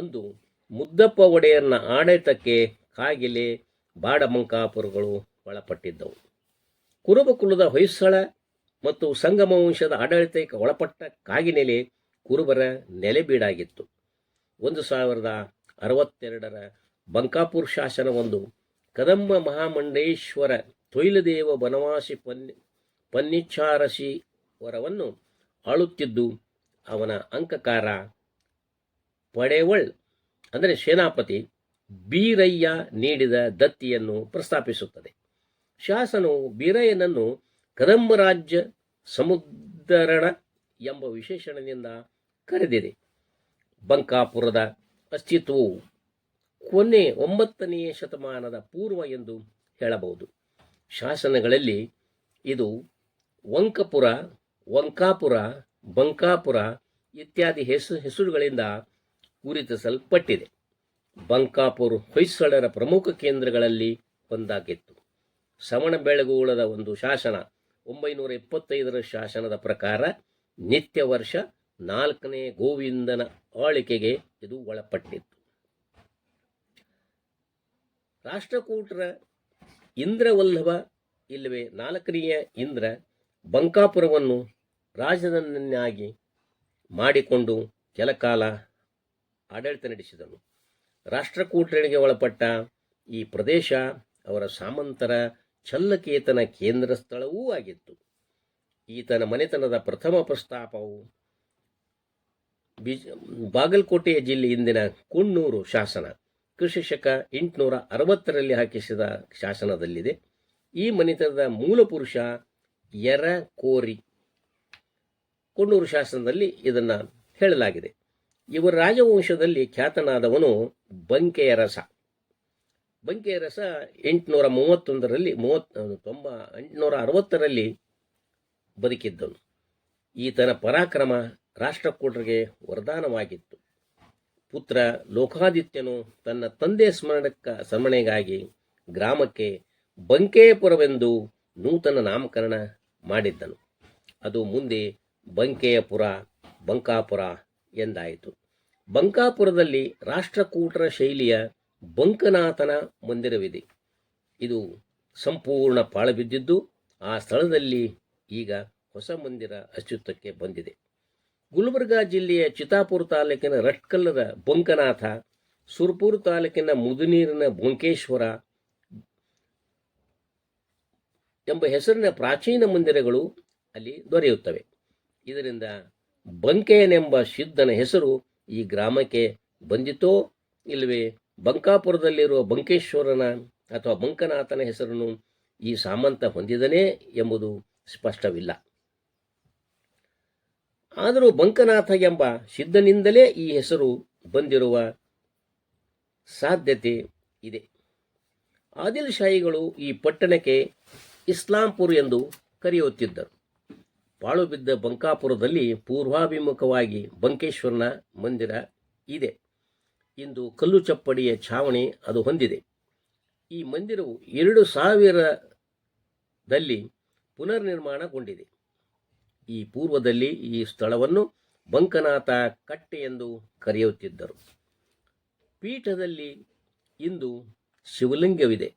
ಅಂದು ಮುದ್ದಪ್ಪ ಒಡೆಯರ್ನ ಆಡಳಿತಕ್ಕೆ ಕಾಗಿಲೆ ಬಾಡಮಂಕಾಪುರಗಳು ಒಳಪಟ್ಟಿದ್ದವು. ಕುರುಬ ಕುಲದ ಹೊಯ್ಸಳ ಮತ್ತು ಸಂಗಮ ವಂಶದ ಆಡಳಿತಕ್ಕೆ ಒಳಪಟ್ಟ ಕಾಗಿನೆಲೆ ಕುರುಬರ ನೆಲೆಬೀಡಾಗಿತ್ತು. ಒಂದು ಸಾವಿರದ ಅರವತ್ತೆರಡರ ಬಂಕಾಪುರ್ ಶಾಸನವೊಂದು ಕದಂಬ ಮಹಾಮಂಡೇಶ್ವರ ತೊಯ್ಲದೇವ ಬನವಾಸಿ ಪನ್ನಿ ಪನ್ನಿಚ್ಚಾರಸಿ ವರವನ್ನು ಆಳುತ್ತಿದ್ದು, ಅವನ ಅಂಕಕಾರ ಪಡೆವಳ್ ಅಂದರೆ ಸೇನಾಪತಿ ಬೀರಯ್ಯ ನೀಡಿದ ದತ್ತಿಯನ್ನು ಪ್ರಸ್ತಾಪಿಸುತ್ತದೆ. ಶಾಸನವು ಬೀರಯ್ಯನನ್ನು ಕದಂಬರಾಜ್ಯ ಸಮುದ್ರಣ ಎಂಬ ವಿಶೇಷಣದಿಂದ ಕರೆದಿದೆ. ಬಂಕಾಪುರದ ಅಸ್ತಿತ್ವವು ಕೊನೆ ಒಂಬತ್ತನೆಯ ಶತಮಾನದ ಪೂರ್ವ ಎಂದು ಹೇಳಬಹುದು. ಶಾಸನಗಳಲ್ಲಿ ಇದು ವಂಕಪುರ, ವಂಕಾಪುರ, ಬಂಕಾಪುರ ಇತ್ಯಾದಿ ಹೆಸರು ಹೆಸರುಗಳಿಂದ ಗುರುತಿಸಲ್ಪಟ್ಟಿದೆ ಬಂಕಾಪುರ ಹೊಯ್ಸಳರ ಪ್ರಮುಖ ಕೇಂದ್ರಗಳಲ್ಲಿ ಒಂದಾಗಿತ್ತು. ಶ್ರವಣ ಬೆಳಗುಳದ ಒಂದು ಶಾಸನ, ಒಂಬೈನೂರ ಇಪ್ಪತ್ತೈದರ ಶಾಸನದ ಪ್ರಕಾರ ನಿತ್ಯ ವರ್ಷ ನಾಲ್ಕನೇ ಗೋವಿಂದನ ಆಳಿಕೆಗೆ ಇದು ಒಳಪಟ್ಟಿತ್ತು. ರಾಷ್ಟ್ರಕೂಟರ ಇಂದ್ರವಲ್ಲಭ ಇಲ್ಲವೇ ನಾಲ್ಕನೆಯ ಇಂದ್ರ ಬಂಕಾಪುರವನ್ನು ರಾಜಧಾನಿಯನ್ನಾಗಿ ಮಾಡಿಕೊಂಡು ಕೆಲಕಾಲ ಆಡಳಿತ ನಡೆಸಿದನು. ರಾಷ್ಟ್ರಕೂಟರಿಗೆ ಒಳಪಟ್ಟ ಈ ಪ್ರದೇಶ ಅವರ ಸಾಮಂತರ ಚಲ್ಲಕೇತನ ಕೇಂದ್ರ ಸ್ಥಳವೂ ಆಗಿತ್ತು. ಈತನ ಮನೆತನದ ಪ್ರಥಮ ಪ್ರಸ್ತಾಪವು ಬಿಜ್, ಬಾಗಲಕೋಟೆಯ ಜಿಲ್ಲೆ ಇಂದಿನ ಕುಣ್ಣೂರು ಶಾಸನ ಕೃಷಿ ಶಕ ಎಂಟುನೂರ ಅರವತ್ತರಲ್ಲಿ ಹಾಕಿಸಿದ ಶಾಸನದಲ್ಲಿದೆ. ಈ ಮನೆತನದ ಮೂಲ ಪುರುಷ ಯರಕೋರಿ. ಕೊಣ್ಣೂರು ಶಾಸನದಲ್ಲಿ ಇದನ್ನು ಹೇಳಲಾಗಿದೆ. ಇವರ ರಾಜವಂಶದಲ್ಲಿ ಖ್ಯಾತನಾದವನು ಬಂಕೆಯ ರಸ. ಬಂಕೆಯ ರಸ ಎಂಟುನೂರ ಮೂವತ್ತೊಂದರಲ್ಲಿ, ಮೂವತ್ತು ತೊಂಬ, ಎಂಟುನೂರ ಅರವತ್ತರಲ್ಲಿ ಬದುಕಿದ್ದನು. ಈತನ ಪರಾಕ್ರಮ ರಾಷ್ಟ್ರಕೂಟರಿಗೆ ವರದಾನವಾಗಿತ್ತು. ಪುತ್ರ ಲೋಕಾದಿತ್ಯನು ತನ್ನ ತಂದೆ ಸ್ಮರಣಕ್ಕ, ಸ್ಮರಣೆಗಾಗಿ ಗ್ರಾಮಕ್ಕೆ ಬಂಕೇಪುರವೆಂದು ನೂತನ ನಾಮಕರಣ ಮಾಡಿದ್ದನು. ಅದು ಮುಂದೆ ಬಂಕೆಯಪುರ, ಬಂಕಾಪುರ ಎಂದಾಯಿತು. ಬಂಕಾಪುರದಲ್ಲಿ ರಾಷ್ಟ್ರಕೂಟರ ಶೈಲಿಯ ಬಂಕನಾಥನ ಮಂದಿರವಿದೆ. ಇದು ಸಂಪೂರ್ಣ ಪಾಳುಬಿದ್ದಿದ್ದು, ಆ ಸ್ಥಳದಲ್ಲಿ ಈಗ ಹೊಸ ಮಂದಿರ ಅಸ್ತಿತ್ವಕ್ಕೆ ಬಂದಿದೆ. ಗುಲ್ಬರ್ಗಾ ಜಿಲ್ಲೆಯ ಚಿತಾಪುರ ತಾಲೂಕಿನ ರಟ್ಕಲ್ಲದ ಬೊಂಕನಾಥ, ಸುರ್ಪುರ ತಾಲೂಕಿನ ಮುದುನೀರಿನ ಬೊಂಕೇಶ್ವರ ಎಂಬ ಹೆಸರಿನ ಪ್ರಾಚೀನ ಮಂದಿರಗಳು ಅಲ್ಲಿ ದೊರೆಯುತ್ತವೆ. ಇದರಿಂದ ಬಂಕೆಯನೆಂಬ ಸಿದ್ಧನ ಹೆಸರು ಈ ಗ್ರಾಮಕ್ಕೆ ಬಂದಿತೋ ಇಲ್ಲವೇ ಬಂಕಾಪುರದಲ್ಲಿರುವ ಬಂಕೇಶ್ವರನ ಅಥವಾ ಬಂಕನಾಥನ ಹೆಸರನ್ನು ಈ ಸಾಮಂತ ಹೊಂದಿದನೇ ಎಂಬುದು ಸ್ಪಷ್ಟವಿಲ್ಲ. ಆದರೂ ಬಂಕನಾಥ ಎಂಬ ಸಿದ್ಧನಿಂದಲೇ ಈ ಹೆಸರು ಬಂದಿರುವ ಸಾಧ್ಯತೆ ಇದೆ. ಆದಿಲ್ ಶಾಹಿಗಳು ಈ ಪಟ್ಟಣಕ್ಕೆ ಇಸ್ಲಾಂಪುರ್ ಎಂದು ಕರೆಯುತ್ತಿದ್ದರು. ಪಾಳು ಬಿದ್ದ ಬಂಕಾಪುರದಲ್ಲಿ ಪೂರ್ವಾಭಿಮುಖವಾಗಿ ಬಂಕೇಶ್ವರನ ಮಂದಿರ ಇದೆ. ಇಂದು ಕಲ್ಲು ಚಪ್ಪಡಿಯ ಛಾವಣಿ ಅದು ಹೊಂದಿದೆ. ಈ ಮಂದಿರವು ಎರಡು ಸಾವಿರದಲ್ಲಿ ಪುನರ್ನಿರ್ಮಾಣಗೊಂಡಿದೆ. ಈ ಪೂರ್ವದಲ್ಲಿ ಈ ಸ್ಥಳವನ್ನು ಬಂಕನಾಥ ಕಟ್ಟೆ ಎಂದು ಕರೆಯುತ್ತಿದ್ದರು. ಪೀಠದಲ್ಲಿ ಇಂದು ಶಿವಲಿಂಗವಿದೆ.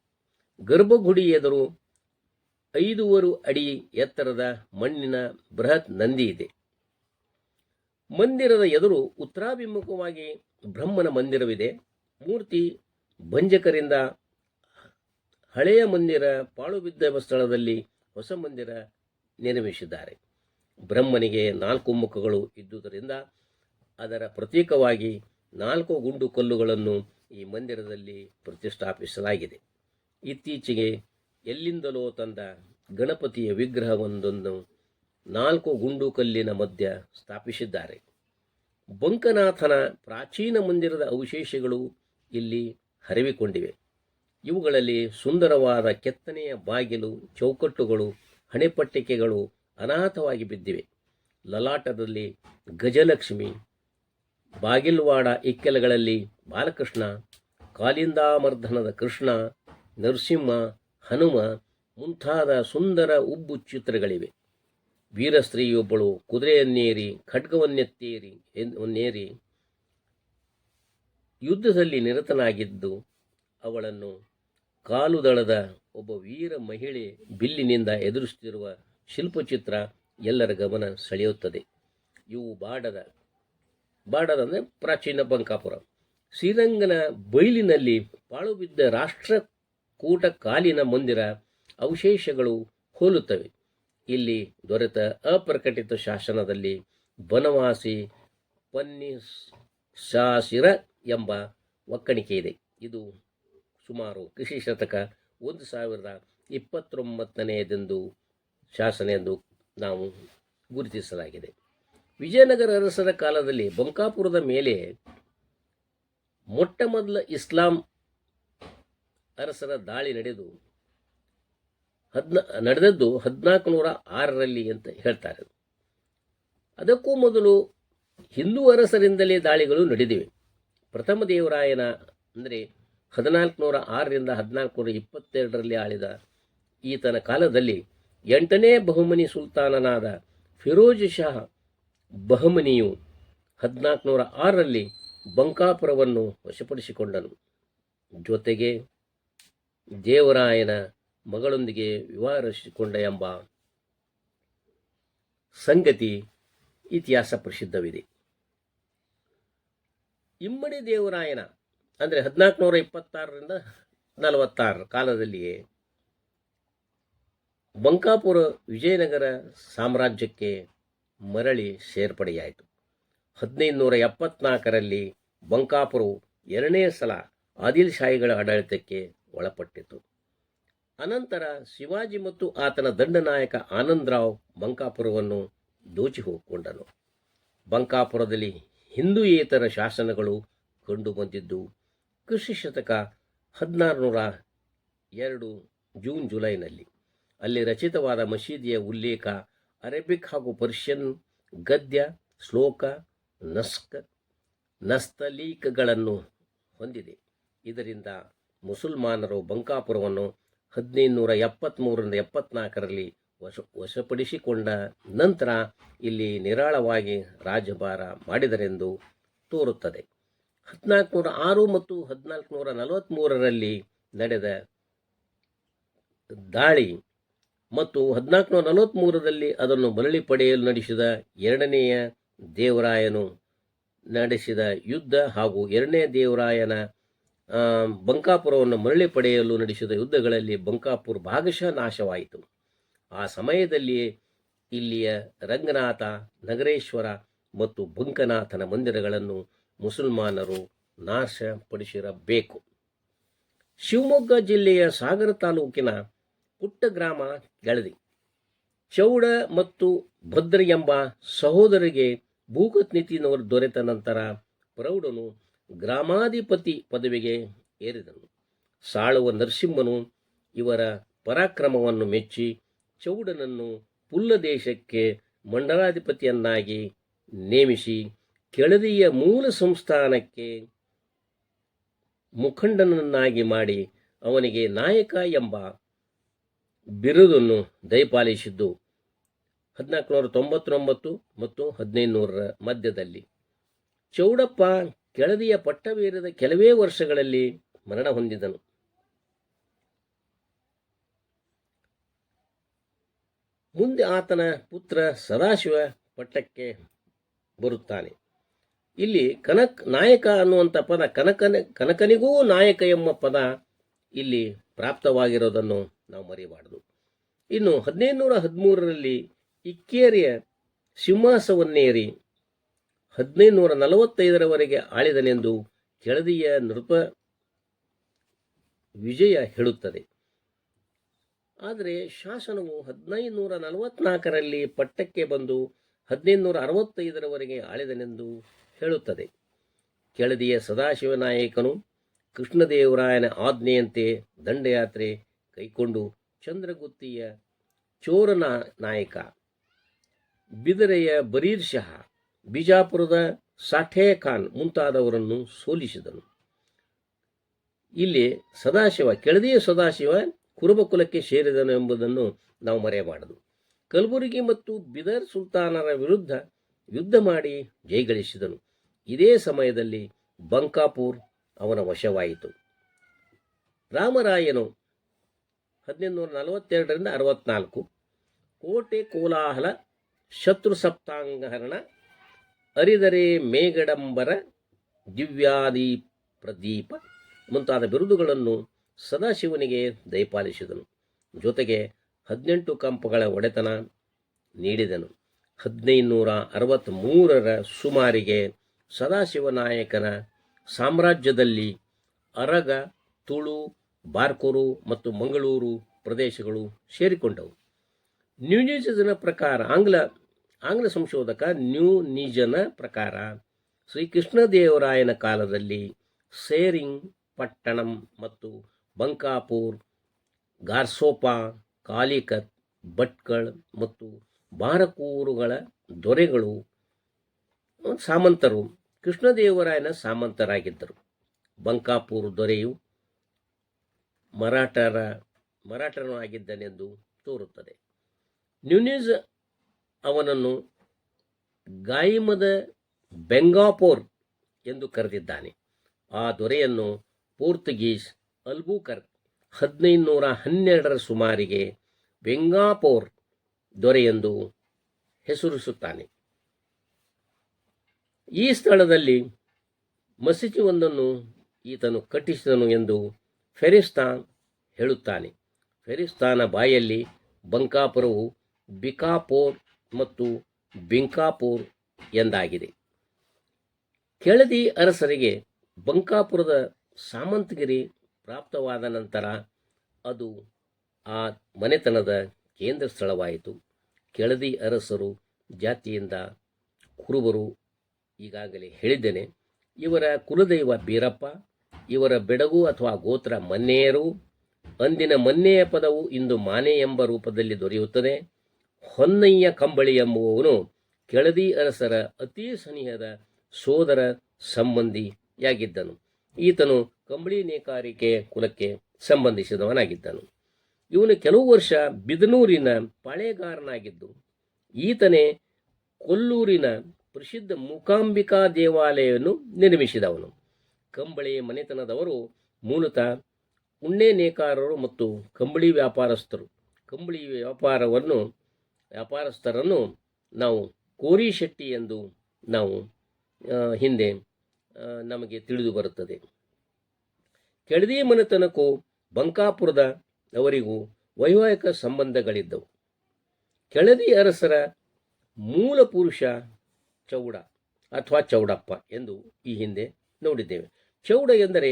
ಗರ್ಭಗುಡಿ ಎದುರು ಐದೂವರು ಅಡಿ ಎತ್ತರದ ಮಣ್ಣಿನ ಬೃಹತ್ ನಂದಿ ಇದೆ. ಮಂದಿರದ ಎದುರು ಉತ್ತರಾಭಿಮುಖವಾಗಿ ಬ್ರಹ್ಮನ ಮಂದಿರವಿದೆ. ಮೂರ್ತಿ ಭಂಜಕರಿಂದ ಹಳೆಯ ಮಂದಿರ ಪಾಳು ಬಿದ್ದ ಸ್ಥಳದಲ್ಲಿ ಹೊಸ ಮಂದಿರ ನಿರ್ಮಿಸಿದ್ದಾರೆ. ಬ್ರಹ್ಮನಿಗೆ ನಾಲ್ಕು ಮುಖಗಳು ಇದ್ದುದರಿಂದ ಅದರ ಪ್ರತೀಕವಾಗಿ ನಾಲ್ಕು ಗುಂಡು ಕಲ್ಲುಗಳನ್ನು ಈ ಮಂದಿರದಲ್ಲಿ ಪ್ರತಿಷ್ಠಾಪಿಸಲಾಗಿದೆ. ಇತ್ತೀಚೆಗೆ ಎಲ್ಲಿಂದಲೋ ತಂದ ಗಣಪತಿಯ ವಿಗ್ರಹವೊಂದನ್ನು ನಾಲ್ಕು ಗುಂಡು ಕಲ್ಲಿನ ಮಧ್ಯ ಸ್ಥಾಪಿಸಿದ್ದಾರೆ. ಬಂಕನಾಥನ ಪ್ರಾಚೀನ ಮಂದಿರದ ಅವಶೇಷಗಳು ಇಲ್ಲಿ ಹರಿವಿಕೊಂಡಿವೆ. ಇವುಗಳಲ್ಲಿ ಸುಂದರವಾದ ಕೆತ್ತನೆಯ ಬಾಗಿಲು, ಚೌಕಟ್ಟುಗಳು, ಹಣೆಪಟ್ಟಿಕೆಗಳು ಅನಾಥವಾಗಿ ಬಿದ್ದಿವೆ. ಲಲಾಟದಲ್ಲಿ ಗಜಲಕ್ಷ್ಮಿ, ಬಾಗಿಲ್ವಾಡ ಇಕ್ಕೆಲಗಳಲ್ಲಿ ಬಾಲಕೃಷ್ಣ ಕಾಲಿಂದಾಮರ್ಧನದ ಕೃಷ್ಣ, ನರಸಿಂಹ ಹನುಮ ಮುಂತಾದ ಸುಂದರ ಉಬ್ಬು ಚಿತ್ರಗಳಿವೆ. ವೀರಸ್ತ್ರೀಯೊಬ್ಬಳು ಕುದುರೆಯನ್ನೇರಿ, ಖಡ್ಗವನ್ನೆತ್ತೇರಿ ನೇರಿ ಯುದ್ಧದಲ್ಲಿ ನಿರತನಾಗಿದ್ದು ಅವಳನ್ನು ಕಾಲುದಳದ ಒಬ್ಬ ವೀರ ಮಹಿಳೆ ಬಿಲ್ಲಿನಿಂದ ಎದುರಿಸುತ್ತಿರುವ ಶಿಲ್ಪಚಿತ್ರ ಎಲ್ಲರ ಗಮನ ಸೆಳೆಯುತ್ತದೆ. ಇವು ಬಾಡದ ಬಾಡದ ಅಂದರೆ ಪ್ರಾಚೀನ ಬಂಕಾಪುರ. ಶ್ರೀರಂಗನ ಬೈಲಿನಲ್ಲಿ ಪಾಳು ಬಿದ್ದ ರಾಷ್ಟ್ರಕೂಟ ಕಾಲಿನ ಮಂದಿರ ಅವಶೇಷಗಳು ಹೋಲುತ್ತವೆ. ಇಲ್ಲಿ ದೊರೆತ ಅಪ್ರಕಟಿತ ಶಾಸನದಲ್ಲಿ ಬನವಾಸಿ ಪನ್ನಿಸಾಸಿರ ಎಂಬ ಒಕ್ಕಣಿಕೆ ಇದೆ. ಇದು ಸುಮಾರು ಕೃಷಿ ಶತಕ ಒಂದು ಸಾವಿರದ ಇಪ್ಪತ್ತೊಂಬತ್ತನೆಯದೆಂದು ಶಾಸನ ಎಂದು ನಾವು ಗುರುತಿಸಲಾಗಿದೆ. ವಿಜಯನಗರ ಅರಸರ ಕಾಲದಲ್ಲಿ ಬಂಕಾಪುರದ ಮೇಲೆ ಮೊಟ್ಟ ಮೊದಲ ಇಸ್ಲಾಂ ಅರಸರ ದಾಳಿ ನಡೆದು ಹದ್ನ, ನಡೆದದ್ದು ಹದಿನಾಲ್ಕು ನೂರ ಆರರಲ್ಲಿ ಅಂತ ಹೇಳ್ತಾರೆ. ಅದಕ್ಕೂ ಮೊದಲು ಹಿಂದೂ ಅರಸರಿಂದಲೇ ದಾಳಿಗಳು ನಡೆದಿವೆ. ಪ್ರಥಮ ದೇವರಾಯನ ಅಂದರೆ ಹದಿನಾಲ್ಕು ನೂರ ಆರರಿಂದ ಹದಿನಾಲ್ಕು ನೂರ ಇಪ್ಪತ್ತೆರಡರಲ್ಲಿ ಆಳಿದ ಈತನ ಕಾಲದಲ್ಲಿ ಎಂಟನೇ ಬಹುಮನಿ ಸುಲ್ತಾನನಾದ ಫಿರೋಜ್ ಶಾ ಬಹಮನಿಯು ಹದಿನಾಲ್ಕು ನೂರ ಆರರಲ್ಲಿ ಬಂಕಾಪುರವನ್ನು ವಶಪಡಿಸಿಕೊಂಡನು. ಜೊತೆಗೆ ದೇವರಾಯನ ಮಗಳೊಂದಿಗೆ ವಿವಾಹಿಸಿಕೊಂಡ ಎಂಬ ಸಂಗತಿ ಇತಿಹಾಸ ಪ್ರಸಿದ್ಧವಿದೆ. ಇಮ್ಮಡಿ ದೇವರಾಯನ ಅಂದರೆ ಹದಿನಾಲ್ಕುನೂರ ಇಪ್ಪತ್ತಾರರಿಂದ ನಲವತ್ತಾರರ ಕಾಲದಲ್ಲಿಯೇ ಬಂಕಾಪುರ ವಿಜಯನಗರ ಸಾಮ್ರಾಜ್ಯಕ್ಕೆ ಮರಳಿ ಸೇರ್ಪಡೆಯಾಯಿತು. ಹದಿನೈದು ನೂರ ಎಪ್ಪತ್ನಾಲ್ಕರಲ್ಲಿ ಬಂಕಾಪುರವು ಎರಡನೇ ಸಲ ಆದಿಲ್ ಶಾಹಿಗಳ ಆಡಳಿತಕ್ಕೆ ಒಳಪಟ್ಟಿತು. ಅನಂತರ ಶಿವಾಜಿ ಮತ್ತು ಆತನ ದಂಡನಾಯಕ ಆನಂದರಾವ್ ಬಂಕಾಪುರವನ್ನು ದೋಚಿ ಹೋಗಿಕೊಂಡನು. ಬಂಕಾಪುರದಲ್ಲಿ ಹಿಂದೂಯೇತರ ಶಾಸನಗಳು ಕಂಡುಬಂದಿದ್ದು ಕೃಷಿ ಶತಕ ಹದಿನಾರು ನೂರ ಎರಡು ಜೂನ್ ಜುಲೈನಲ್ಲಿ. ಅಲ್ಲಿ ರಚಿತವಾದ ಮಸೀದಿಯ ಉಲ್ಲೇಖ ಅರೇಬಿಕ್ ಹಾಗೂ ಪರ್ಷಿಯನ್ ಗದ್ಯ, ಶ್ಲೋಕ, ನಸ್ಕ, ನಸ್ತಲೀಕಗಳನ್ನು ಹೊಂದಿದೆ. ಇದರಿಂದ ಮುಸಲ್ಮಾನರು ಬಂಕಾಪುರವನ್ನು ಹದಿನೈದು ನೂರ ಎಪ್ಪತ್ತ್ಮೂರರಿಂದ ಎಪ್ಪತ್ನಾಲ್ಕರಲ್ಲಿ ವಶ, ವಶಪಡಿಸಿಕೊಂಡ ನಂತರ ಇಲ್ಲಿ ನಿರಾಳವಾಗಿ ರಾಜ್ಯಭಾರ ಮಾಡಿದರೆಂದು ತೋರುತ್ತದೆ. ಹದಿನಾಲ್ಕು ನೂರ ಆರು ಮತ್ತು ಹದಿನಾಲ್ಕು ನೂರ ನಲವತ್ತ್ಮೂರರಲ್ಲಿ ನಡೆದ ದಾಳಿ ಮತ್ತು ಹದಿನಾಲ್ಕು ನೂರ ನಲವತ್ತ್ಮೂರರಲ್ಲಿ ಅದನ್ನು ಮರಳಿ ಪಡೆಯಲು ನಡೆಸಿದ ಎರಡನೆಯ ದೇವರಾಯನು ನಡೆಸಿದ ಯುದ್ಧ ಹಾಗೂ ಎರಡನೇ ದೇವರಾಯನ ಬಂಕಾಪುರವನ್ನು ಮರಳಿ ಪಡೆಯಲು ನಡೆಸಿದ ಯುದ್ಧಗಳಲ್ಲಿ ಬಂಕಾಪುರ ಭಾಗಶಃ ನಾಶವಾಯಿತು. ಆ ಸಮಯದಲ್ಲಿ ಇಲ್ಲಿಯ ರಂಗನಾಥ, ನಗರೇಶ್ವರ ಮತ್ತು ಬಂಕನಾಥನ ಮಂದಿರಗಳನ್ನು ಮುಸಲ್ಮಾನರು ನಾಶಪಡಿಸಿರಬೇಕು. ಶಿವಮೊಗ್ಗ ಜಿಲ್ಲೆಯ ಸಾಗರ ತಾಲೂಕಿನ ಪುಟ್ಟ ಗ್ರಾಮ ಗೆಳದಿ ಚೌಡ ಮತ್ತು ಭದ್ರ ಎಂಬ ಸಹೋದರಿಗೆ ಭೂಗತ್ ನೀತಿನವರು ದೊರೆತ ನಂತರ ಪ್ರೌಢನು ಗ್ರಾಮಾಧಿಪತಿ ಪದವಿಗೆ ಏರಿದನು. ಸಾಳುವ ನರಸಿಂಹನು ಇವರ ಪರಾಕ್ರಮವನ್ನು ಮೆಚ್ಚಿ ಚೌಡನನ್ನು ಪುಲ್ಲ ದೇಶಕ್ಕೆ ಮಂಡಲಾಧಿಪತಿಯನ್ನಾಗಿ ನೇಮಿಸಿ ಕೆಳದಿಯ ಮೂಲ ಸಂಸ್ಥಾನಕ್ಕೆ ಮುಖಂಡನನ್ನಾಗಿ ಮಾಡಿ ಅವನಿಗೆ ನಾಯಕ ಎಂಬ ಬಿರುದನ್ನು ದಯಪಾಲಿಸಿದ್ದು ಹದಿನಾಲ್ಕು ನೂರ ತೊಂಬತ್ತೊಂಬತ್ತು ಮತ್ತು ಹದಿನೈದು ನೂರರ ಮಧ್ಯದಲ್ಲಿ. ಚೌಡಪ್ಪ ಕೆಳದಿಯ ಪಟ್ಟವೀರದ ಕೆಲವೇ ವರ್ಷಗಳಲ್ಲಿ ಮರಣ ಹೊಂದಿದನು. ಮುಂದೆ ಆತನ ಪುತ್ರ ಸದಾಶಿವ ಪಟ್ಟಕ್ಕೆ ಬರುತ್ತಾನೆ. ಇಲ್ಲಿ ಕನಕ್ ನಾಯಕ ಅನ್ನುವಂಥ ಪದ, ಕನಕನ, ಕನಕನಿಗೂ ನಾಯಕ ಎಂಬ ಪದ ಇಲ್ಲಿ ಪ್ರಾಪ್ತವಾಗಿರೋದನ್ನು ನಾವು ಮರೆಯಬಾರದು. ಇನ್ನು ಹದಿನೈದು ನೂರ ಹದಿಮೂರರಲ್ಲಿ ಇಕ್ಕೇರಿಯ ಸಿಂಹಾಸವನ್ನೇರಿ ಹದಿನೈದು ನೂರ ನಲವತ್ತೈದರವರೆಗೆ ಆಳಿದನೆಂದು ಕೆಳದಿಯ ನೃಪ ವಿಜಯ ಹೇಳುತ್ತದೆ. ಆದರೆ ಶಾಸನವು ಹದಿನೈದು ನೂರ ನಲವತ್ನಾಲ್ಕರಲ್ಲಿ ಪಟ್ಟಕ್ಕೆ ಬಂದು ಹದಿನೈದು ನೂರ ಅರವತ್ತೈದರವರೆಗೆ ಆಳಿದನೆಂದು ಹೇಳುತ್ತದೆ. ಕೆಳದಿಯ ಸದಾಶಿವನಾಯಕನು ಕೃಷ್ಣದೇವರಾಯನ ಆಜ್ಞೆಯಂತೆ ದಂಡಯಾತ್ರೆ ಕೈಕೊಂಡು ಚಂದ್ರಗುತ್ತಿಯ ಚೋರನ ನಾಯಕ ಬಿದರೆಯ ಬರೀರ್ ಬಿಜಾಪುರದ ಸಾಠೆ ಖಾನ್ ಮುಂತಾದವರನ್ನು ಸೋಲಿಸಿದನು. ಇಲ್ಲಿ ಸದಾಶಿವ, ಕೆಳದಿಯ ಸದಾಶಿವ ಕುರುಬ ಕುಲಕ್ಕೆ ಸೇರಿದನು ಎಂಬುದನ್ನು ನಾವು ಮರೆಯಬಾರದು. ಕಲಬುರಗಿ ಮತ್ತು ಬಿದರ್ ಸುಲ್ತಾನರ ವಿರುದ್ಧ ಯುದ್ಧ ಮಾಡಿ ಜಯಗಳಿಸಿದನು ಇದೇ ಸಮಯದಲ್ಲಿ ಬಂಕಾಪುರ್ ಅವನ ವಶವಾಯಿತು. ರಾಮರಾಯನು ಹದಿನೆಂಟುನೂರ ನಲವತ್ತೆರಡರಿಂದ ಅರವತ್ನಾಲ್ಕು, ಕೋಟೆ ಕೋಲಾಹಲ, ಶತ್ರು ಸಪ್ತಾಂಗಹರಣ ಅರಿದರೆ ಮೇಗಡಂಬರ ದಿವ್ಯಾದಿ ಪ್ರದೀಪ ಮುಂತಾದ ಬಿರುದುಗಳನ್ನು ಸದಾಶಿವನಿಗೆ ದಯಪಾಲಿಸಿದನು. ಜೊತೆಗೆ ಹದಿನೆಂಟು ಕಂಪಗಳ ಒಡೆತನ ನೀಡಿದನು. ಹದಿನೈದುನೂರ ಅರವತ್ತ್ಮೂರರ ಸುಮಾರಿಗೆ ಸದಾಶಿವನಾಯಕನ ಸಾಮ್ರಾಜ್ಯದಲ್ಲಿ ಅರಗ, ತುಳು, ಬಾರ್ಕೂರು ಮತ್ತು ಮಂಗಳೂರು ಪ್ರದೇಶಗಳು ಸೇರಿಕೊಂಡವು. ನ್ಯೂನಿಜನ ಪ್ರಕಾರ ಆಂಗ್ಲ ಆಂಗ್ಲ ಸಂಶೋಧಕ ನ್ಯೂ ನಿಜನ ಪ್ರಕಾರ ಶ್ರೀಕೃಷ್ಣದೇವರಾಯನ ಕಾಲದಲ್ಲಿ ಸೇರಿಂಗ್ ಪಟ್ಟಣಂ ಮತ್ತು ಬಂಕಾಪುರ್, ಗಾರ್ಸೋಪಾ, ಕಾಲಿಕತ್, ಭಟ್ಕಳ್ ಮತ್ತು ಬಾರಕೂರುಗಳ ದೊರೆಗಳು ಸಾಮಂತರು ಕೃಷ್ಣದೇವರಾಯನ ಸಾಮಂತರಾಗಿದ್ದರು. ಬಂಕಾಪುರ್ ದೊರೆಯು ಮರಾಠರ ಮರಾಠನು ಆಗಿದ್ದನೆಂದು ತೋರುತ್ತದೆ. ನ್ಯೂನಿಸ್ ಅವನನ್ನು ಗಾಯಿಮದ ಬೆಂಗಾಪೋರ್ ಎಂದು ಕರೆದಿದ್ದಾನೆ. ಆ ದೊರೆಯನ್ನು ಪೋರ್ತುಗೀಸ್ ಅಲ್ಬೂಕರ್ ಹದಿನೈದುನೂರ ಹನ್ನೆರಡರ ಸುಮಾರಿಗೆ ಬೆಂಗಾಪೋರ್ ದೊರೆಯೆಂದು ಹೆಸರಿಸುತ್ತಾನೆ. ಈ ಸ್ಥಳದಲ್ಲಿ ಮಸೀದಿಯೊಂದನ್ನು ಈತನು ಕಟ್ಟಿಸಿದನು ಎಂದು ಫೆರಿಸ್ತಾನ್ ಹೇಳುತ್ತಾನೆ. ಫೆರಿಸ್ತಾನ ಬಾಯಲ್ಲಿ ಬಂಕಾಪುರವು ಬಿಕಾಪೋರ್ ಮತ್ತು ಬಿಂಕಾಪುರ್ ಎಂದಾಗಿದೆ. ಕೆಳದಿ ಅರಸರಿಗೆ ಬಂಕಾಪುರದ ಸಾಮಂತಗಿರಿ ಪ್ರಾಪ್ತವಾದ ನಂತರ ಅದು ಆ ಮನೆತನದ ಕೇಂದ್ರ ಸ್ಥಳವಾಯಿತು. ಕೆಳದಿ ಅರಸರು ಜಾತಿಯಿಂದ ಕುರುಬರು ಈಗಾಗಲೇ ಹೇಳಿದ್ದೇನೆ. ಇವರ ಕುಲದೈವ ಬೀರಪ್ಪ, ಇವರ ಬೆಡಗು ಅಥವಾ ಗೋತ್ರ ಮನ್ನೆಯರು ಅಂದಿನ ಮನ್ನೆಯ ಪದವು ಇಂದು ಮಾನೆ ಎಂಬ ರೂಪದಲ್ಲಿ ದೊರೆಯುತ್ತದೆ. ಹೊನ್ನಯ್ಯ ಕಂಬಳಿ ಎಂಬುವವನು ಕೆಳದಿ ಅರಸರ ಅತಿ ಸನಿಹದ ಸೋದರ ಸಂಬಂಧಿಯಾಗಿದ್ದನು. ಈತನು ಕಂಬಳಿ ನೇಕಾರಿಕೆ ಕುಲಕ್ಕೆ ಸಂಬಂಧಿಸಿದವನಾಗಿದ್ದನು. ಇವನು ಕೆಲವು ವರ್ಷ ಬಿದನೂರಿನ ಪಾಳೆಗಾರನಾಗಿದ್ದು, ಈತನೇ ಕೊಲ್ಲೂರಿನ ಪ್ರಸಿದ್ಧ ಮೂಕಾಂಬಿಕಾ ದೇವಾಲಯವನ್ನು ನಿರ್ಮಿಸಿದವನು. ಕಂಬಳಿ ಮನೆತನದವರು ಮೂಲತಃ ಉಣ್ಣೆ ನೇಕಾರರು ಮತ್ತು ಕಂಬಳಿ ವ್ಯಾಪಾರಸ್ಥರು. ಕಂಬಳಿ ವ್ಯಾಪಾರವನ್ನು ವ್ಯಾಪಾರಸ್ಥರನ್ನು ನಾವು ಕೋರಿ ಶೆಟ್ಟಿ ಎಂದು ನಾವು ಹಿಂದೆ ನಮಗೆ ತಿಳಿದು ಬರುತ್ತದೆ. ಕೆಳದಿ ಮನೆತನಕ್ಕೂ ಬಂಕಾಪುರದ ಅವರಿಗೂ ವೈವಾಹಿಕ ಸಂಬಂಧಗಳಿದ್ದವು. ಕೆಳದಿ ಅರಸರ ಮೂಲ ಪುರುಷ ಚೌಡ ಅಥವಾ ಚೌಡಪ್ಪ ಎಂದು ಈ ಹಿಂದೆ ನೋಡಿದ್ದೇವೆ. ಚೌಡ ಎಂದರೆ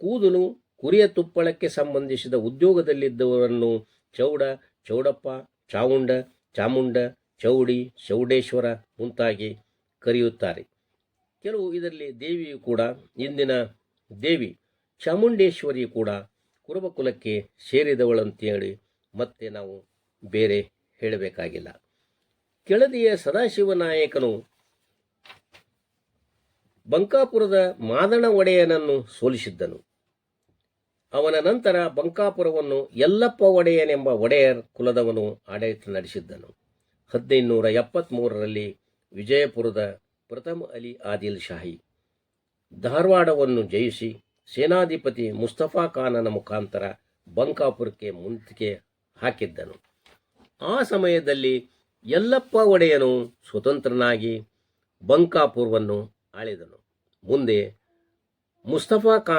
ಕೂದಲು ಕುರಿಯ ತುಪ್ಪಳಕ್ಕೆ ಸಂಬಂಧಿಸಿದ ಉದ್ಯೋಗದಲ್ಲಿದ್ದವರನ್ನು ಚೌಡ, ಚೌಡಪ್ಪ, ಚಾವುಂಡ ಚಾಮುಂಡ, ಚೌಡಿ, ಚೌಡೇಶ್ವರ ಮುಂತಾಗಿ ಕರೆಯುತ್ತಾರೆ. ಕೆಲವು ಇದರಲ್ಲಿ ದೇವಿಯು ಕೂಡ ಇಂದಿನ ದೇವಿ ಚಾಮುಂಡೇಶ್ವರಿ ಕೂಡ ಕುರುಬ ಕುಲಕ್ಕೆ ಸೇರಿದವಳಂತೇಳಿ ಮತ್ತೆ ನಾವು ಬೇರೆ ಹೇಳಬೇಕಾಗಿಲ್ಲ. ಕೆಳದಿಯ ಸದಾಶಿವನಾಯಕನು ಬಂಕಾಪುರದ ಮಾದಣ ಒಡೆಯನನ್ನು ಸೋಲಿಸಿದ್ದನು. ಅವನ ನಂತರ ಬಂಕಾಪುರವನ್ನು ಯಲ್ಲಪ್ಪ ಒಡೆಯನೆಂಬ ಒಡೆಯರ್ ಕುಲದವನು ಆಡಳಿತ ನಡೆಸಿದ್ದನು. ಹದಿನೈದುನೂರ ಎಪ್ಪತ್ತ್ಮೂರರಲ್ಲಿ ವಿಜಯಪುರದ ಪ್ರಥಮ ಅಲಿ ಆದಿಲ್ ಶಾಹಿ ಧಾರವಾಡವನ್ನು ಜಯಿಸಿ ಸೇನಾಧಿಪತಿ ಮುಸ್ತಫಾ ಖಾನನ ಮುಖಾಂತರ ಬಂಕಾಪುರಕ್ಕೆ ಮುಂತಿಕೆ ಹಾಕಿದ್ದನು. ಆ ಸಮಯದಲ್ಲಿ ಯಲ್ಲಪ್ಪ ಒಡೆಯನು ಸ್ವತಂತ್ರನಾಗಿ ಬಂಕಾಪುರವನ್ನು ಆಳಿದನು. ಮುಂದೆ ಮುಸ್ತಫಾ ಖಾನ್